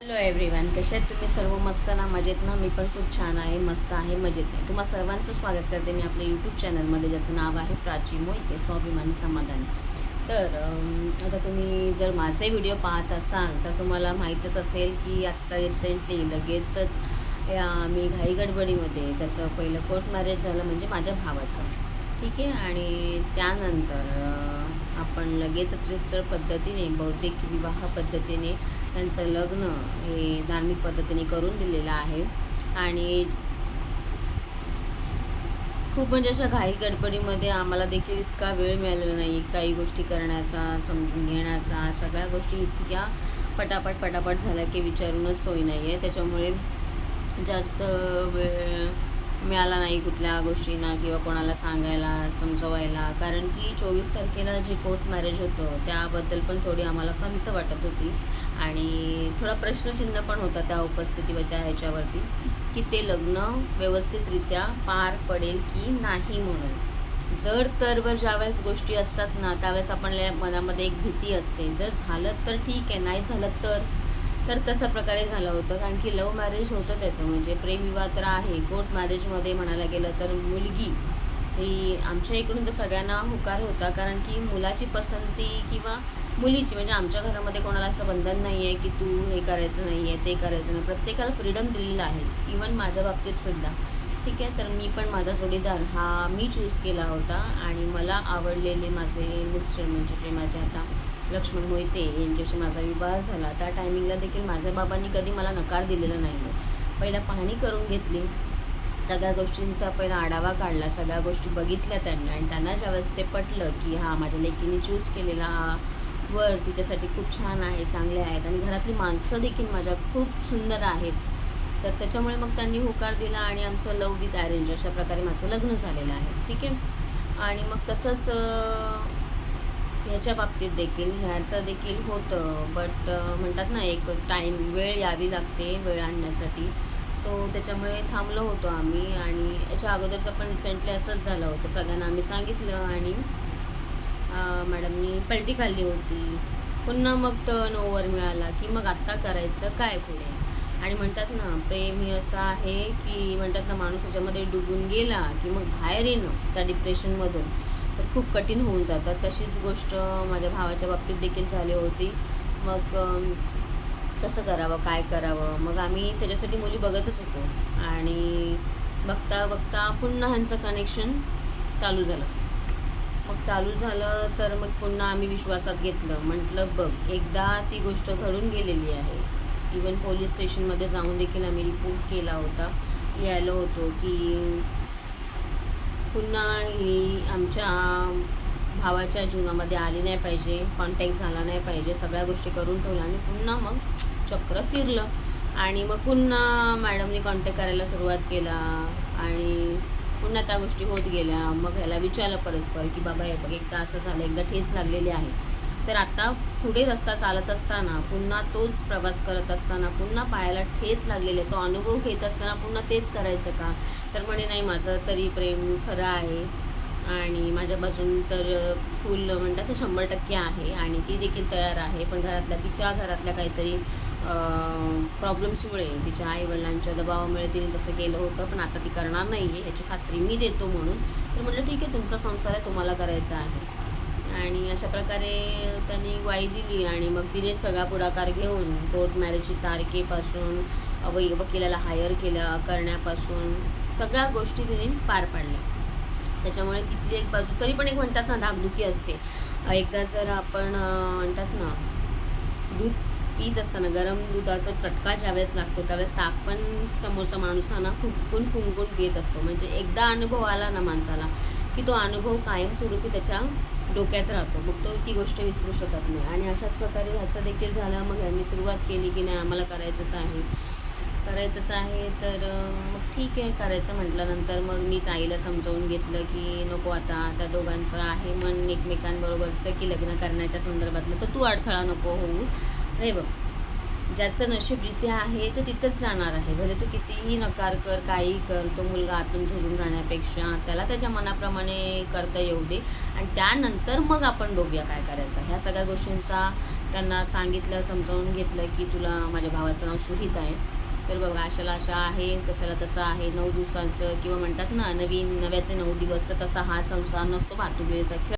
Hello everyone कसे आहेत तुम्ही? सर्व मस्त ना? मजेत ना? मी पण खूप छान आहे मस्त आहे मजेत आहे. तुम्हा सर्वांचं स्वागत करते मी आपल्या यूट्यूब चॅनलमध्ये ज्याचं नाव आहे प्राची मोहिते स्वाभिमानी समाधान. तर आता तुम्ही जर माझे व्हिडिओ पाहत असाल तर तुम्हाला माहीतच असेल की आत्ता रिसेंटली लगेचच या मी घाई गडबडीमध्ये त्याचं पहिलं कोर्ट मॅरेज झालं म्हणजे माझ्या भावाचं. ठीक आहे? आणि त्यानंतर आपण लगेचच रितसर पद्धतीने बौद्धिक विवाह पद्धतीने त्यांचं लग्न हे धार्मिक पद्धतीने करून दिलेलं आहे. आणि खूप म्हणजे अशा घाई गडबडीमध्ये आम्हाला देखील इतका वेळ मिळालेला नाही काही गोष्टी करण्याचा समजून घेण्याचा सगळ्या गोष्टी इतक्या पटापट पटापट झाल्या की विचारूनच सोय नाही आहे त्याच्यामुळे जास्त वेळ मिळाला नाही कुठल्या गोष्टींना किंवा कोणाला सांगायला समजवायला. कारण की चोवीस तारखेला जे कोर्ट मॅरेज होतं त्याबद्दल पण थोडी आम्हाला खंत वाटत होती. आणि थोडा प्रश्नचिन्ह पण होता त्या उपस्थितीवर त्या ह्याच्यावरती की ते लग्न व्यवस्थितरित्या पार पडेल की नाही म्हणून. जर तर वर ज्यावेळेस गोष्टी असतात ना त्यावेळेस आपल्या मनामध्ये एक भीती असते. जर झालं तर ठीक आहे नाही झालं तर? तर तशा प्रकारे झालं होतं. कारण की लव्ह मॅरेज होतं त्याचं. म्हणजे प्रेमविवाह तर आहे. कोर्ट मॅरेजमध्ये म्हणायला गेलं तर मुलगी ही आमच्या इकडून तर सगळ्यांना होकार होता. कारण की मुलाची पसंती किंवा मुलीची म्हणजे आमच्या घरामध्ये कोणाला असं बंधन नाही आहे की तू हे करायचं नाही आहे ते करायचं नाही. प्रत्येकाला फ्रीडम दिलेलं आहे. इवन माझ्या बाबतीत सुद्धा. ठीक आहे? तर मी पण माझा जोडीदार हा मी चूज केला होता. आणि मला आवडलेले माझे मिस्टर म्हणजे जे माझे आता लक्ष्मण मोहिते यांच्याशी माझा विवाह झाला. त्या टायमिंगला देखील माझ्या बाबांनी कधी मला नकार दिलेला नाही आहे पहिला पाहणी करून घेतली. सगळ्या गोष्टींचा पहिला आढावा काढला. सगळ्या गोष्टी बघितल्या त्यांनी आणि त्यांना ज्यावेळेस ते पटलं की हा माझ्या लेकीने चूज केलेला हा वर तिच्यासाठी खूप छान आहे चांगले आहेत आणि घरातली माणसं देखील माझ्या खूप सुंदर आहेत तर त्याच्यामुळे मग त्यांनी होकार दिला आणि आमचं लव विथ अरेंज अशा प्रकारे माझं लग्न झालेलं आहे. ठीक आहे? आणि मग तसंच ह्याच्या बाबतीत देखील ह्याचं देखील होतं. बट म्हणतात ना एक टाईम वेळ यावी लागते वेळ आणण्यासाठी. सो त्याच्यामुळे थांबलो होतो आम्ही आणि याच्या अगोदरचं पण रिसेंटली असंच झालं होतं. सगळ्यांना आम्ही सांगितलं आणि मॅडमनी पलटी खाल्ली होती. पुन्हा मग टर्न ओव्हर मिळाला की मग आत्ता करायचं काय पुढे? आणि म्हणतात ना प्रेम हे असं आहे की म्हणतात ना माणूस त्याच्यामध्ये डुबून गेला की मग बाहेर येणं त्या डिप्रेशनमधून तर खूप कठीण होऊन जातात. तशीच गोष्ट माझ्या भावाच्या बाबतीत देखील झाली होती. मग कसं करावं काय करावं? मग आम्ही त्याच्यासाठी मुली बघतच होतो. आणि बघता बघता पुन्हा ह्यांचं कनेक्शन चालू झालं. मग चालू झालं तर मग पुन्हा आम्ही विश्वासात घेतलं. म्हटलं बघ एकदा ती गोष्ट घडून गेलेली आहे. इवन पोलीस स्टेशनमध्ये जाऊन देखील आम्ही रिपोर्ट केला होता. यायला होतो की पुन्हा ही आमच्या भावाच्या जीवनामध्ये आली नाही पाहिजे कॉन्टॅक्ट झाला नाही पाहिजे सगळ्या गोष्टी करून ठेवल्या आणि पुन्हा मग चक्र फिरलं. आणि मग पुन्हा मॅडमनी कॉन्टॅक्ट करायला सुरुवात केला आणि पुन्हा त्या गोष्टी होत गेल्या. मग ह्याला विचारलं परस्पर की बाबा हे बघ एकदा असं झालं एकदा ठेच लागलेली आहे. तर आता पुढे रस्ता चालत असताना पुन्हा तोच प्रवास करत असताना पुन्हा पायाला ठेच लागलेले तो अनुभव घेत असताना पुन्हा तेच करायचं का? तर म्हणे नाही माझं तरी प्रेम खरं आहे आणि माझ्या बाजून तर फुल म्हणतात ते शंभर टक्के आहे आणि ती देखील तयार आहे. पण घरातल्या तिच्या घरातल्या काहीतरी प्रॉब्लेम्समुळे तिच्या आईवडिलांच्या दबावामुळे तिने तसं केलं होतं पण आता ती करणार नाही आहे ह्याची खात्री मी देतो म्हणून. तर म्हटलं ठीक आहे तुमचा संसार आहे तुम्हाला करायचा आहे. आणि अशा प्रकारे त्यांनी वाई दिली आणि मग तिने सगळा पुढाकार घेऊन कोर्ट मॅरेजची तारखेपासून वै वकिलाला हायर केलं करण्यापासून सगळ्या गोष्टी तिने पार पाडल्या. त्याच्यामुळे तिथली एक बाजू तरी पण एक म्हणतात ना धाकधुकी असते. एकदा जर आपण म्हणतात ना दूध पीत असताना गरम दुधाचा चटका ज्यावेळेस लागतो त्यावेळेस ताक पण समोरचा माणूस हा ना फुंकून फुंकून पित असतो. म्हणजे एकदा अनुभव आला ना माणसाला की तो अनुभव कायमस्वरूपी त्याच्या डोक्यात राहतो. मग तो ती गोष्ट विसरू शकत नाही. आणि अशाच प्रकारे ह्याचं देखील झालं. मग यांनी सुरुवात केली की नाही आम्हाला करायचंच आहे. करायचंच आहे तर मग ठीक आहे करायचं म्हटल्यानंतर मग मी ताईला समजावून घेतलं की नको आता त्या दोघांचं आहे मन एकमेकांबरोबरचं की लग्न करण्याच्या संदर्भातलं. तर तू अडथळा नको होऊ. हे बघ. ज्याचं नशीब जिथे आहे तो तिथंच जाणार आहे. भले तू कितीही नकार कर काही कर तो मुलगा आतून झोडून राहण्यापेक्षा त्याला त्याच्या मनाप्रमाणे करता येऊ दे. आणि त्यानंतर मग आपण बघूया काय करायचं. ह्या सगळ्या गोष्टींचा त्यांना सांगितलं समजावून घेतलं की तुला माझ्या भावाचं नाव सुहित आहे. तर बघा अशाला अशा आहे तशाला तसं आहे. नऊ दिवसांचं किंवा म्हणतात ना नवीन नव्याचे नऊ दिवस तर तसा हा संसार नसतो वाहतुकीचा खेळ.